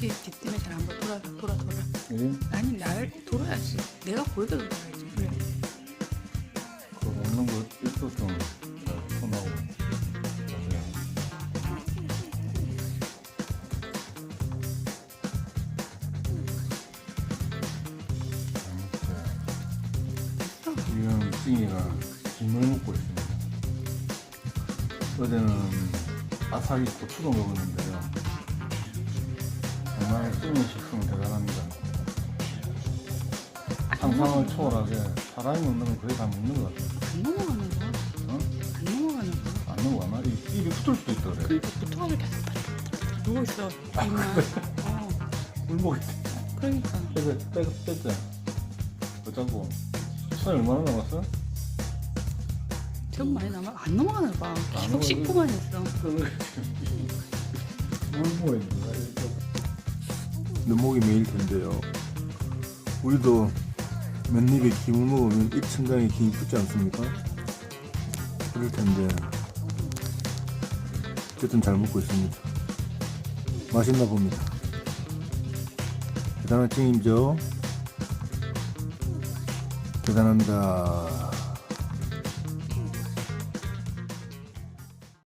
뒤, 뒤 때문에 잘안 보여. 돌아, 돌아, 돌아. 이 아니, 날 돌아야지. 내가 보이게 돌아야지. 그래. 그 먹는 거 입도 좀잘 손하고. 됐어. 지금 찡이가 김을 먹고 있습니다. 어제는 아삭이 고추도 먹었는데요. 찡이 식성 대단합니다. 상상을 초월하게 사람이 먹는 건 거의 다 먹는 것 같아요. 안 넘어가는 거. 어? 안 넘어가는 거. 안 넘어가나? 이 입이 붙을 수도 있다 그래. 그러니까 부탁을 계속 누워 있어. 입만. 어. 물 먹을 때. 그러니까. 빼, 빼, 뺐자. 어쩌고. 시간이 얼마나 남았어? 좀 많이 남아. 안 넘어가나 봐. 안 계속 씹고만 있어. 물 먹어 눈목이 메일 텐데요. 우리도 맨입에 김을 먹으면 입천장에 김이 붙지 않습니까? 그럴 텐데 어쨌든 잘 먹고 있습니다. 맛있나 봅니다. 대단한 찡임죠? 대단합니다.